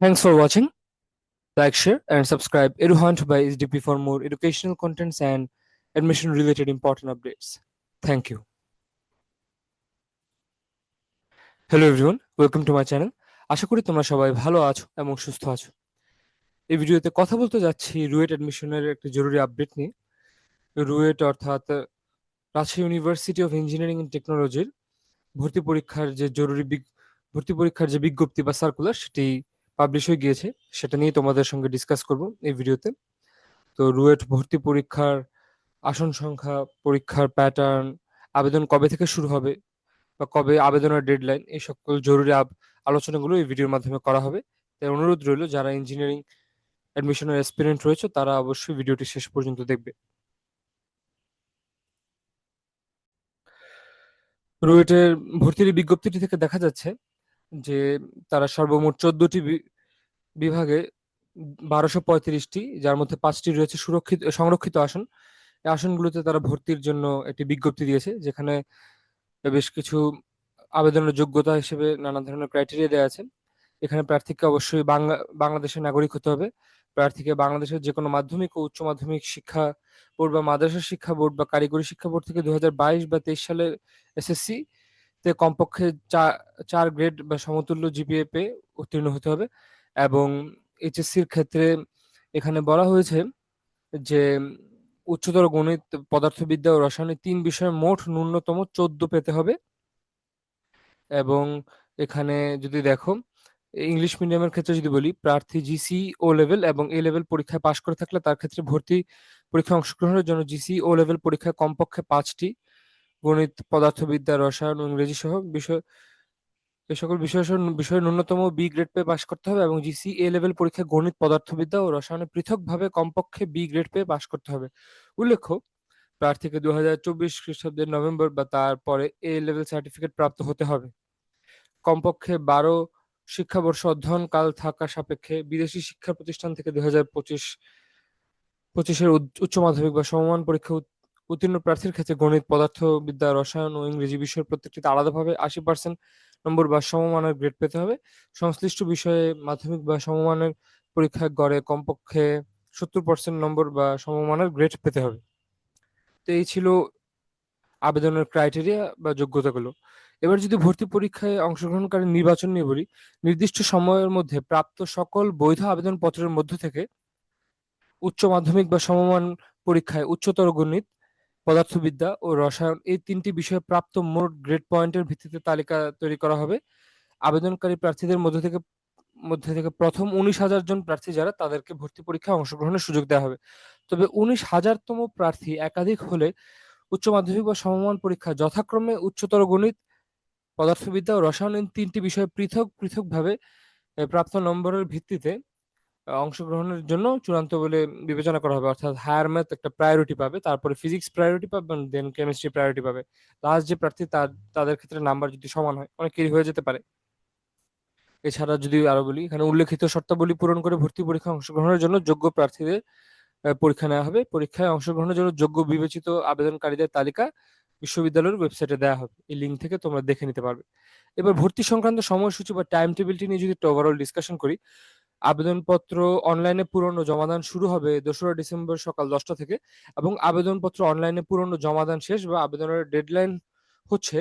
Thanks for watching. Like, share, and subscribe EduHunt by SDP for more educational contents and admission related important updates. Thank you. Hello everyone welcome to my channel আশা করি তোমরা সবাই ভালো আছো এবং সুস্থ আছো এই ভিডিওতে কথা বলতে যাচ্ছি রুয়েট অ্যাডমিশনের একটি জরুরি আপডেট নিয়ে রুয়েট অর্থাৎ Rajshahi University of Engineering and টেকনোলজির ভর্তি পরীক্ষার যে জরুরি ভর্তি পরীক্ষার যে বিজ্ঞপ্তি বা সার্কুলার সেটি পাবলিশ হয়ে গিয়েছে, সেটা নিয়ে তোমাদের সঙ্গে ডিসকাস করব এই ভিডিওতে। তো রুয়েট ভর্তি পরীক্ষার আসন সংখ্যা, পরীক্ষার প্যাটার্ন আবেদন কবে থেকে শুরু হবে বা কবে আবেদনের ডেডলাইন এই সকল জরুরি আলোচনাগুলো এই ভিডিওর মাধ্যমে করা হবে। তাই অনুরোধ রইল, যারা ইঞ্জিনিয়ারিং অ্যাডমিশনের এক্সপিরিয়েন্ট রয়েছে, তারা অবশ্যই ভিডিওটি শেষ পর্যন্ত দেখবে। রুয়েটের ভর্তির বিজ্ঞপ্তিটি থেকে দেখা যাচ্ছে যে তারা সর্বমোট চোদ্দটি বিভাগে বারোশো পঁয়ত্রিশটি, যার মধ্যে পাঁচটি রয়েছে সুরক্ষিত, সংরক্ষিত আসন। এই আসনগুলোতে তারা ভর্তির জন্য একটি বিজ্ঞপ্তি দিয়েছে, যেখানে বেশ কিছু আবেদনের যোগ্যতা হিসেবে নানা ধরনের ক্রাইটেরিয়া দেওয়া আছে। এখানে প্রার্থীকে অবশ্যই বাংলা, বাংলাদেশের নাগরিক হতে হবে। প্রার্থীকে বাংলাদেশের যে কোনো মাধ্যমিক ও উচ্চ মাধ্যমিক শিক্ষা বোর্ড বা মাদ্রাসা শিক্ষা বোর্ড বা কারিগরি শিক্ষা বোর্ড থেকে দু বা তেইশ সালের এসএসসি তে কমপক্ষে চার গ্রেড বা সমতুল্য জিপিএ পেয়ে উত্তীর্ণ হতে হবে। এবং এইচএসসির ক্ষেত্রে এখানে বলা হয়েছে যে উচ্চতর গণিত, পদার্থবিদ্যা ও রসায়নে তিন বিষয়ে মোট ন্যূনতম চোদ্দ পেতে হবে। এবং এখানে যদি দেখো, ইংলিশ মিডিয়ামের ক্ষেত্রে যদি বলি, প্রার্থী জিসি ও লেভেল এবং এ লেভেল পরীক্ষায় পাশ করে থাকলে তার ক্ষেত্রে ভর্তি পরীক্ষায় অংশগ্রহণের জন্য জিসি ও লেভেল পরীক্ষায় কমপক্ষে পাঁচটি। গণিত, পদার্থবিদ্যা, রসায়ন ইংরেজি সহ বিষয়, এ সকল বিষয় বিষয়ে ন্যূনতম বি গ্রেড পেয়ে পাশ করতে হবে এবং জিসি এ লেভেল পরীক্ষায় গণিত, পদার্থবিদ্যা ও রসায়নে পৃথকভাবে কমপক্ষে বি গ্রেড পেয়ে পাশ করতে হবে। উল্লেখ্য, প্রার্থীকে দু হাজার চব্বিশ খ্রিস্টাব্দের নভেম্বর বা তারপরে এ লেভেল সার্টিফিকেট প্রাপ্ত হতে হবে। কমপক্ষে বারো শিক্ষাবর্ষ অধ্যয়নকাল থাকা সাপেক্ষে বিদেশি শিক্ষা প্রতিষ্ঠান থেকে দুই হাজার পঁচিশ, পঁচিশের উচ্চ মাধ্যমিক বা সমমান পরীক্ষা উত্তীর্ণ প্রার্থীর ক্ষেত্রে গণিত, পদার্থবিদ্যা, রসায়ন ও ইংরেজি বিষয়ের প্রত্যেকটিতে আলাদাভাবে আশি পার্সেন্ট নম্বর বা সমমানের গ্রেড পেতে হবে। সংশ্লিষ্ট বিষয়ে মাধ্যমিক বা সমমানের পরীক্ষায় গড়ে কমপক্ষে সত্তর পার্সেন্ট নম্বর বা সমমানের গ্রেড পেতে হবে। তো এই ছিল আবেদনের ক্রাইটেরিয়া বা যোগ্যতাগুলো। এবার যদি ভর্তি পরীক্ষায় অংশগ্রহণকারী নির্বাচন নিয়ে বলি, নির্দিষ্ট সময়ের মধ্যে প্রাপ্ত সকল বৈধ আবেদনপত্রের মধ্য থেকে উচ্চ মাধ্যমিক বা সমমান পরীক্ষায় উচ্চতর গণিত পদার্থবিদ্যা ও রসায়ন এই তিনটি বিষয়ে প্রাপ্ত মোট গ্রেড পয়েন্টের ভিত্তিতে তালিকা তৈরি করা হবে। আবেদনকারী প্রার্থীদের মধ্যে থেকে মধ্যে থেকে প্রথম উনিশ হাজার জন প্রার্থী যারা, তাদেরকে ভর্তি পরীক্ষায় অংশগ্রহণের সুযোগ দেওয়া হবে। তবে উনিশ হাজারতম প্রার্থী একাধিক হলে উচ্চ মাধ্যমিক বা সমমান পরীক্ষা যথাক্রমে উচ্চতর গণিত, পদার্থবিদ্যা ও রসায়ন তিনটি বিষয়ে পৃথক, পৃথকভাবে প্রাপ্ত নম্বরের ভিত্তিতে অংশগ্রহণের জন্য চূড়ান্ত বলে বিবেচনা করা হবে। অর্থাৎ হায়ার ম্যাথ একটা প্রায়োরিটি পাবে, তারপরে ফিজিক্স প্রায়োরিটি পাবে দেন কেমিস্ট্রি প্রায়োরিটি পাবে। লাস্ট যে প্রার্থী, তার, তাদের ক্ষেত্রে নাম্বার যদি সমান হয়, অনেকেরই হয়ে যেতে পারে। এছাড়া যদি আরও বলি, এখানে উল্লেখিত শর্তাবলী পূরণ করে ভর্তি পরীক্ষায় অংশগ্রহণের জন্য যোগ্য প্রার্থীদের পরীক্ষা নেওয়া হবে। পরীক্ষায় অংশগ্রহণের জন্য যোগ্য বিবেচিত আবেদনকারীদের তালিকা বিশ্ববিদ্যালয়ের ওয়েবসাইটে দেওয়া হবে। এই লিঙ্ক থেকে তোমরা দেখে নিতে পারবে। এবার ভর্তি সংক্রান্ত সময়সূচি বা টাইম টেবিলটি নিয়ে যদি ওভারঅল ডিসকাশন করি আবেদনপত্র অনলাইনে পূরণ ও জমাদান শুরু হবে দোসরা ডিসেম্বর সকাল দশটা থেকে এবং আবেদনপত্র অনলাইনে পূরণ ও জমাদান শেষ বা আবেদনের ডেডলাইন হচ্ছে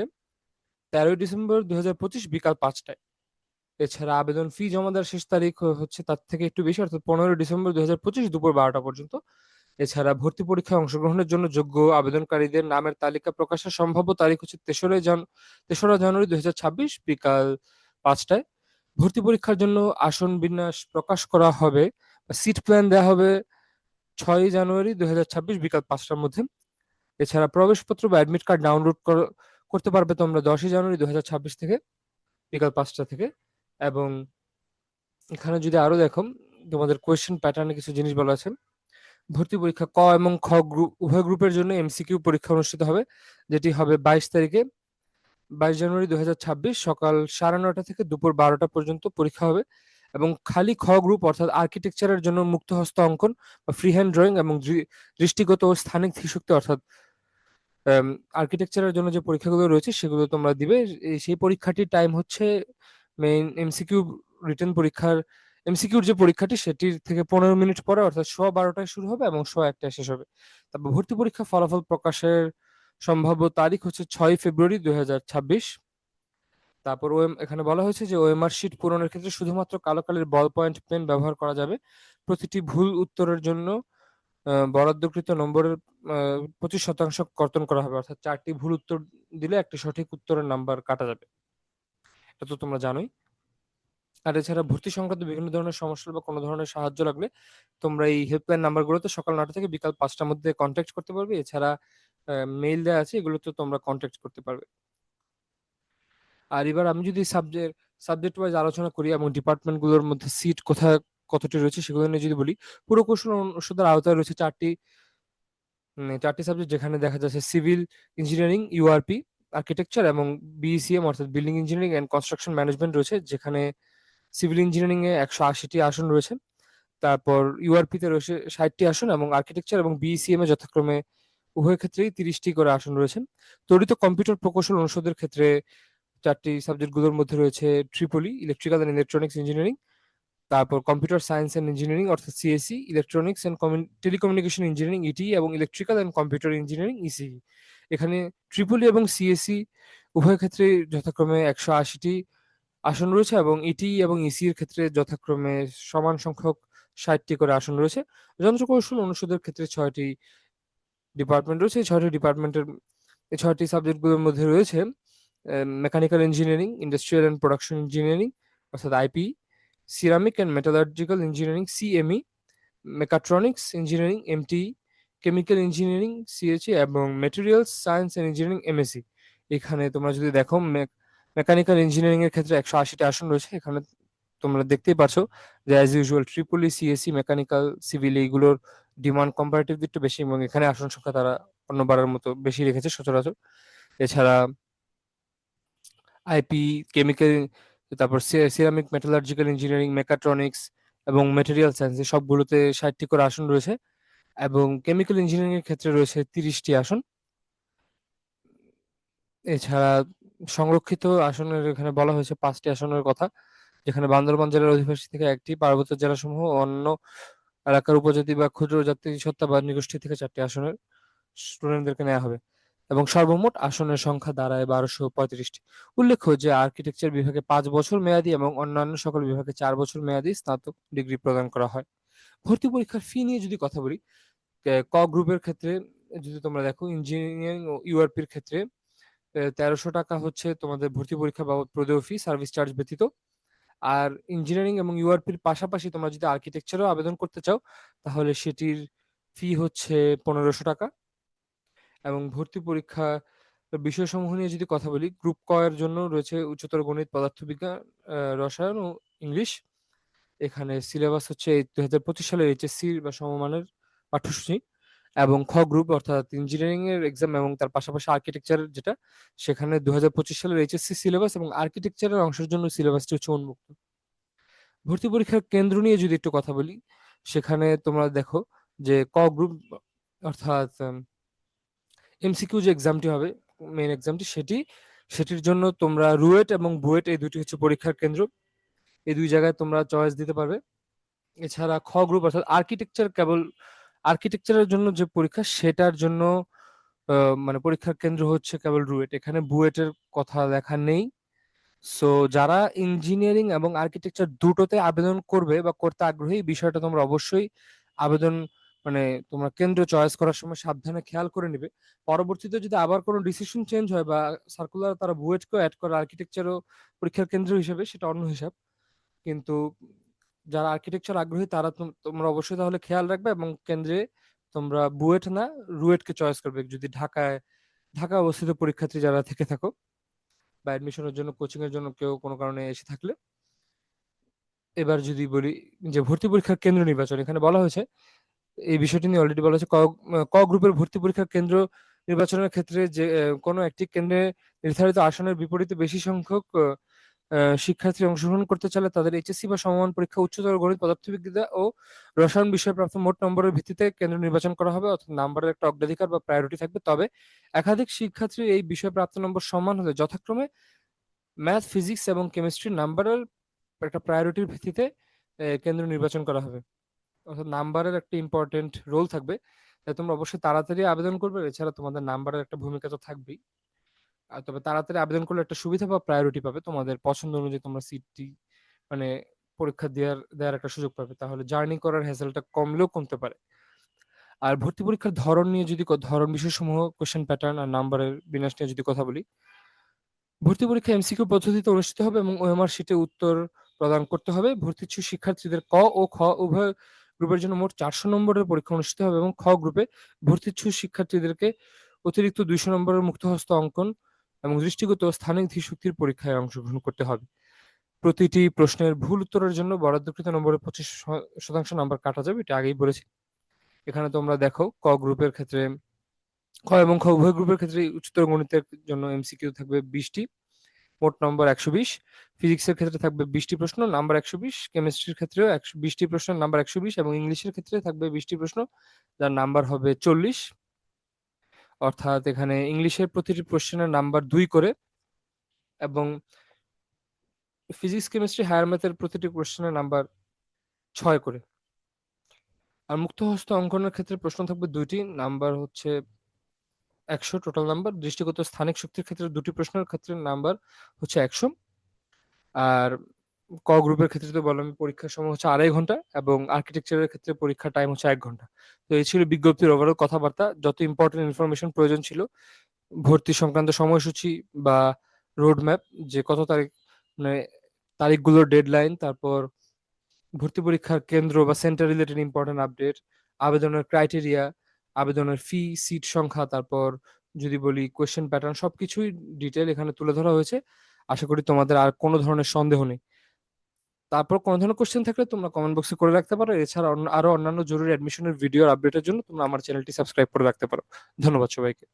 তেরোই ডিসেম্বর দুই বিকাল পাঁচটায়। এছাড়া আবেদন ফি জমা দেওয়ার শেষ তারিখ হচ্ছে তার থেকে একটু বেশি, অর্থাৎ পনেরোই ডিসেম্বর দুই হাজার পঁচিশ দুপুর বারোটা পর্যন্ত। এছাড়া ভর্তি পরীক্ষায় অংশগ্রহণের জন্য যোগ্য আবেদনকারীদের নামের তালিকা প্রকাশের সম্ভাব্য তারিখ হচ্ছে তেসরা জান তেসরা জানুয়ারি দুই হাজার ছাব্বিশ বিকাল পাঁচটায়। ভর্তি পরীক্ষার জন্য আসন বিন্যাস প্রকাশ করা হবে সিট প্ল্যান দেওয়া হবে ছয় জানুয়ারি দু হাজার ছাব্বিশ বিকাল পাঁচটার মধ্যে। এছাড়া প্রবেশপত্র বা অ্যাডমিট কার্ড ডাউনলোড করতে পারবে তোমরা দশই জানুয়ারি দুই হাজার ছাব্বিশ থেকে বিকাল পাঁচটা থেকে। এবং এখানে যদি আরও দেখো, তোমাদের কোয়েশ্চেন প্যাটার্নে কিছু জিনিস বলা আছে। ভর্তি পরীক্ষা ক এবং খ গ্রুপ উভয় গ্রুপের জন্য এমসিকিউ পরীক্ষা অনুষ্ঠিত হবে, যেটি হবে বাইশ তারিখে বাইশ জানুয়ারি দু হাজার ছাব্বিশ সকাল সাড়ে নটা থেকে দুপুর বারোটা পর্যন্ত পরীক্ষা হবে এবং খালি খ গ্রুপ অর্থাৎ আর্কিটেকচারের জন্য মুক্ত হস্ত অঙ্কন বা ফ্রি হ্যান্ড ড্রয়িং এবং দৃষ্টিগত ও স্থানিক ধীশক্তি অর্থাৎ আর্কিটেকচারের জন্য যে পরীক্ষাগুলো রয়েছে সেগুলো তোমরা দিবে। সেই পরীক্ষাটির টাইম হচ্ছে মেইন এমসিকিউ রিটার্ন পরীক্ষার এমসিকিউর যে পরীক্ষাটি সেটির থেকে পনেরো মিনিট পরে অর্থাৎ সোয়া বারোটায় শুরু হবে এবং সোয়া একটায় শেষ হবে। তারপর ভর্তি পরীক্ষা ফলাফল প্রকাশের সম্ভাব্য তারিখ হচ্ছে ছয় ফেব্রুয়ারি দুই হাজার ছাব্বিশ। তারপর ওএম এখানে বলা হয়েছে যে ওএমআর শিট পূরণের ক্ষেত্রে শুধুমাত্র কালো কালির বল পয়েন্ট পেন ব্যবহার করা যাবে। প্রতিটি ভুল উত্তরের জন্য বরাদ্দকৃত নম্বরের পঁচিশ শতাংশ কর্তন করা হবে। অর্থাৎ চারটি ভুল উত্তর দিলে একটি সঠিক উত্তরের নাম্বার কাটা যাবে। এটা তো তোমরা জানোই। আর এছাড়া ভর্তি সংক্রান্ত বিভিন্ন ধরনের সমস্যা বা কোনো ধরনের সাহায্য লাগলে তোমরা এই হেল্পলাইন নাম্বারগুলোতে সকাল নটা থেকে বিকাল পাঁচটার মধ্যে কন্ট্যাক্ট করতে পারবে। এছাড়া মেইল দেওয়া আছে এগুলোতে তোমরা কন্ট্যাক্ট করতে পারবে। আর এবার আমি যদি সাবজেক্ট সাবজেক্ট ওয়াইজ আলোচনা করি এবং ডিপার্টমেন্টগুলোর মধ্যে সিট কোথায়, কতটি রয়েছে সেগুলো নিয়ে যদি বলি, পুরো কৌশল অনুষদের আওতায় রয়েছে চারটি চারটি সাবজেক্ট যেখানে দেখা যাচ্ছে সিভিল ইঞ্জিনিয়ারিং ইউআরপি আর্কিটেকচার এবং বিইসিএম অর্থাৎ building engineering and construction management রয়েছে, যেখানে সিভিল ইঞ্জিনিয়ারিং এ একশো আশিটি আসন রয়েছে। তারপর ইউআরপি তে রয়েছে ষাটটি আসন এবং আর্কিটেকচার এবং বিইসিএম এ যথাক্রমে উভয় ক্ষেত্রেই তিরিশটি করে আসন রয়েছে তড়িৎ কম্পিউটার প্রকৌশল অনুষদের ক্ষেত্রে চারটি সাবজেক্টগুলোর মধ্যে রয়েছে triple E electrical and electronics engineering তারপর কম্পিউটার সায়েন্স অ্যান্ড ইঞ্জিনিয়ারিং অর্থাৎ CSE electronics and telecommunication engineering ET এবং electrical and computer engineering ECE এখানে ট্রিপলি এবং সিএসসি উভয় ক্ষেত্রে যথাক্রমে একশো আশিটি আসন রয়েছে এবং ইটি এবং ইসি এর ক্ষেত্রে যথাক্রমে সমান সংখ্যক ষাটটি করে আসন রয়েছে। যন্ত্রকৌশল অনুষদের ক্ষেত্রে ছয়টি ডিপার্টমেন্ট রয়েছে, এই ছয়টি ডিপার্টমেন্টের এই ছয়টি সাবজেক্টগুলোর মধ্যে রয়েছে mechanical engineering industrial and production engineering অর্থাৎ IP ceramic and metallurgical engineering CME mechatronics engineering MT chemical engineering CHE এবং materials science and engineering MSC এখানে তোমরা যদি দেখো মেকানিক্যাল ইঞ্জিনিয়ারিং এর ক্ষেত্রে একশো আশিটি আসন রয়েছে, এখানে তোমরা দেখতেই পাচ্ছ যে as usual triple E CSC mechanical civil এইগুলোর ডিমান্ড কম্পারেটিভলি একটু বেশি এবং এখানে আসন সংখ্যা তারা অন্যবারের মতো বেশি রেখেছে সচরাচর। এছাড়া আইপি কেমিক্যাল তারপর সিরামিক মেটালার্জিক্যাল ইঞ্জিনিয়ারিং মেকাট্রনিক্স এবং মেটেরিয়াল সায়েন্স সবগুলোতে ষাটটি করে আসন রয়েছে এবং কেমিক্যাল ইঞ্জিনিয়ারিং এর ক্ষেত্রে রয়েছে তিরিশটি আসন। এছাড়া সংরক্ষিত আসনের এখানে বলা হয়েছে পাঁচটি আসনের কথা। যেখানে বান্দরবান জেলার অধিবাসী থেকে একটি, পার্বত্য জেলাসমূহ অন্য এলাকার উপজাতি বা ক্ষুদ্র জাতি, সত্তা বা নিগোষ্ঠী থেকে চারটি আসনের স্টুডেন্টদেরকে নেওয়া হবে। এবং সর্বমোট আসনের সংখ্যা দাঁড়ায় বারোশো পঁয়ত্রিশটি। উল্লেখ্য যে আর্কিটেকচার বিভাগে পাঁচ বছর মেয়াদী এবং অন্যান্য সকল বিভাগে চার বছর মেয়াদী স্নাতক ডিগ্রি প্রদান করা হয়। ভর্তি পরীক্ষার ফি নিয়ে যদি কথা বলি, ক গ্রুপের ক্ষেত্রে যদি তোমরা দেখো, ইঞ্জিনিয়ারিং ও ইউআরপির ক্ষেত্রে তেরোশো টাকা হচ্ছে তোমাদের ভর্তি পরীক্ষা বাবদ প্রদেয় ফি, সার্ভিস চার্জ ব্যতীত। আর ইঞ্জিনিয়ারিং এবং ইউআরপির পাশাপাশি তোমরা যদি আর্কিটেকচারও আবেদন করতে চাও, তাহলে সেটির ফি হচ্ছে পনেরোশো টাকা। এবং ভর্তি পরীক্ষা বিষয়সমূহ নিয়ে যদি কথা বলি গ্রুপ ক এর জন্য রয়েছে উচ্চতর গণিত, পদার্থবিজ্ঞান রসায়ন ও ইংলিশ। এখানে সিলেবাস হচ্ছে দু হাজার পঁচিশ সালের এইচএসসি বা সমমানের পাঠ্যসূচি। এবং খ গ্রুপ অর্থাৎ ইঞ্জিনিয়ারিং এর এক্সাম এবং তার পাশাপাশি আর্কিটেকচার যেটা, সেখানে দু হাজার পঁচিশ সালের এইচএসসি সিলেবাস এবং আর্কিটেকচারের অংশের জন্য সিলেবাসটি হচ্ছে উন্মুক্ত। ভর্তি পরীক্ষার কেন্দ্র নিয়ে যদি একটু কথা বলি, সেখানে তোমরা দেখো যে ক গ্রুপ অর্থাৎ এমসিকিউ যে এক্সামটি হবে মেইন এক্সামটি সেটি, সেটির জন্য তোমরা রুয়েট এবং বুয়েট এই দুটি হচ্ছে পরীক্ষার কেন্দ্র। এই দুই জায়গায় তোমরা চয়েস দিতে পারবে। এছাড়া খ গ্রুপ অর্থাৎ আর্কিটেকচার কেবল আর্কিটেকচারের জন্য যে পরীক্ষা, সেটার জন্য মানে পরীক্ষার কেন্দ্র হচ্ছে কেবল রুয়েট। এখানে বুয়েটের কথা লেখা নেই। সো যারা ইঞ্জিনিয়ারিং এবং আর্কিটেকচার দুটোতে আবেদন করবে বা করতে আগ্রহী বিষয়টা তোমরা অবশ্যই আবেদন মানে তোমরা কেন্দ্র চয়েস করার সময় সাবধানে খেয়াল করে নিবে। পরবর্তীতে যদি আবার কোনো ডিসিশন চেঞ্জ হয় বা সার্কুলার তারা বুয়েটকেও অ্যাড করে আর্কিটেকচারও পরীক্ষার কেন্দ্র হিসেবে, সেটা অন্য হিসাব। কিন্তু যারা আর্কিটেকচার আগ্রহী, তারা তোমরা অবশ্যই তাহলে খেয়াল রাখবে এবং কেন্দ্রে তোমরা বুয়েট না, রুয়েটকে চয়েস করবে। যদি ঢাকায়, ঢাকা অবস্থিত পরীক্ষার্থী যারা থেকে থাকো বা অ্যাডমিশনের জন্য কোচিং এর জন্য কেউ কোনো কারণে এসে থাকলে। এবার যদি বলি যে ভর্তি পরীক্ষার কেন্দ্র নির্বাচন, এখানে বলা হয়েছে, এই বিষয়টি নিয়ে অলরেডি বলা হয়েছে, ক গ্রুপের ভর্তি পরীক্ষার কেন্দ্র নির্বাচনের ক্ষেত্রে যে কোনো একটি কেন্দ্রে নির্ধারিত আসনের বিপরীতে বেশি সংখ্যক শিক্ষার্থী অংশগ্রহণ করতে চাইলে তাদের এইচএসসি বা সমমান পরীক্ষা, উচ্চতর গণিত, পদার্থবিদ্যা ও রসায়ন বিষয়ে প্রাপ্ত মোট নম্বরের ভিত্তিতে কেন্দ্র নির্বাচন করা হবে অর্থাৎ নাম্বারের একটা অগ্রাধিকার বা প্রায়োরিটি থাকবে। তবে একাধিক শিক্ষার্থী এই বিষয়ে প্রাপ্ত নম্বর সমান হলে যথাক্রমে ম্যাথ, ফিজিক্স এবং কেমিস্ট্রি নাম্বারের একটা প্রায়োরিটির ভিত্তিতে কেন্দ্র নির্বাচন করা হবে। অর্থাৎ নাম্বারের একটা ইম্পর্টেন্ট রোল থাকবে। তাই তোমরা অবশ্যই তাড়াতাড়ি আবেদন করবে। এছাড়া তোমাদের নাম্বারের একটা ভূমিকা তো থাকবেই। তবে তাড়াতাড়ি আবেদন করলে একটা সুবিধা বা প্রায়োরিটি পাবে। তোমাদের পছন্দ অনুযায়ী তোমরা সিটটি মানে পরীক্ষা দেওয়ার দেওয়ার একটা সুযোগ পাবে। তাহলে জার্নি করার হ্যাসেলটা কমলেও কমতে পারে। আর ভর্তি পরীক্ষার ধরন নিয়ে যদি ধরন বিষয়সমূহ কোশ্চেন প্যাটার্ন আর নাম্বারের বিন্যাস নিয়ে যদি কথা বলি, ভর্তি পরীক্ষা এমসিকিউ পদ্ধতিতে অনুষ্ঠিত হবে এবং ওএমআর শিটে উত্তর প্রদান করতে হবে। ভর্তি ইচ্ছুক শিক্ষার্থীদের ক ও খ, উভয় গ্রুপের জন্য মোট চারশো নম্বরের পরীক্ষা অনুষ্ঠিত হবে এবং খ গ্রুপে ভর্তি ইচ্ছুক শিক্ষার্থীদেরকে অতিরিক্ত দুইশো নম্বরের মুক্তহস্ত অঙ্কন এবং দৃষ্টিগত স্থানিক ধীশক্তির পরীক্ষায় অংশগ্রহণ করতে হবে। প্রতিটি প্রশ্নের ভুল উত্তরের জন্য বরাদ্দকৃত নম্বরের পঁচিশ শতাংশ নম্বর কাটা যাবে, এটা আগেই বলেছি। এখানে তোমরা দেখো, ক গ্রুপের ক্ষেত্রে ক এবং খ উভয় গ্রুপের ক্ষেত্রে উচ্চতর গণিতের জন্য এমসিকিউ থাকবে বিশটি, মোট নম্বর একশো বিশ। ফিজিক্সের ক্ষেত্রে থাকবে বিশটি প্রশ্ন, নাম্বার একশো বিশ। কেমিস্ট্রির ক্ষেত্রেও একশো, বিশটি প্রশ্ন, নাম্বার একশো বিশ এবং ইংলিশের ক্ষেত্রে থাকবে বিশটি প্রশ্ন, যার নাম্বার হবে চল্লিশ। অর্থাৎ এখানে ইংলিশের প্রতিটি প্রশ্নের নাম্বার দুই করে এবং ফিজিক্স, কেমিস্ট্রি, হায়ার ম্যাথের প্রতিটি কোশ্চেনের নাম্বার ছয় করে। আর মুক্তহস্ত অঙ্কনের ক্ষেত্রে প্রশ্ন থাকবে দুইটি। নাম্বার হচ্ছে একশো, টোটাল নাম্বার। দৃষ্টিগত স্থানিক শক্তির ক্ষেত্রে দুটি প্রশ্নের ক্ষেত্রে নাম্বার হচ্ছে একশো। আর ক গ্রুপের ক্ষেত্রে তো বললাম পরীক্ষার সময় হচ্ছে আড়াই ঘণ্টা এবং আর্কিটেকচারের ক্ষেত্রে পরীক্ষার টাইম হচ্ছে এক ঘণ্টা। তো এই ছিল বিজ্ঞপ্তির ওভারঅল কথাবার্তা। যত ইম্পর্টেন্ট ইনফরমেশন প্রয়োজন ছিল, ভর্তি সংক্রান্ত সময়সূচি বা রোড ম্যাপ যে কত তারিখ মানে তারিখগুলোর ডেডলাইন তারপর ভর্তি পরীক্ষার কেন্দ্র বা সেন্টার রিলেটেড ইম্পর্টেন্ট আপডেট আবেদনের ক্রাইটেরিয়া আবেদনের ফি সিট সংখ্যা, তারপর যদি বলি কোয়েশ্চেন প্যাটার্ন সবকিছুই ডিটেল এখানে তুলে ধরা হয়েছে। আশা করি তোমাদের আর কোনো ধরনের সন্দেহ নেই। তারপর কোনো ধরনের কোশ্চেন থাকলে তোমরা কমেন্ট বক্সে করে রাখতে পারো। এছাড়া আরও অন্যান্য জরুরি অ্যাডমিশনের ভিডিও আপডেটের জন্য তোমরা আমার চ্যানেলটি সাবস্ক্রাইব করে রাখতে পারো। ধন্যবাদ সবাইকে।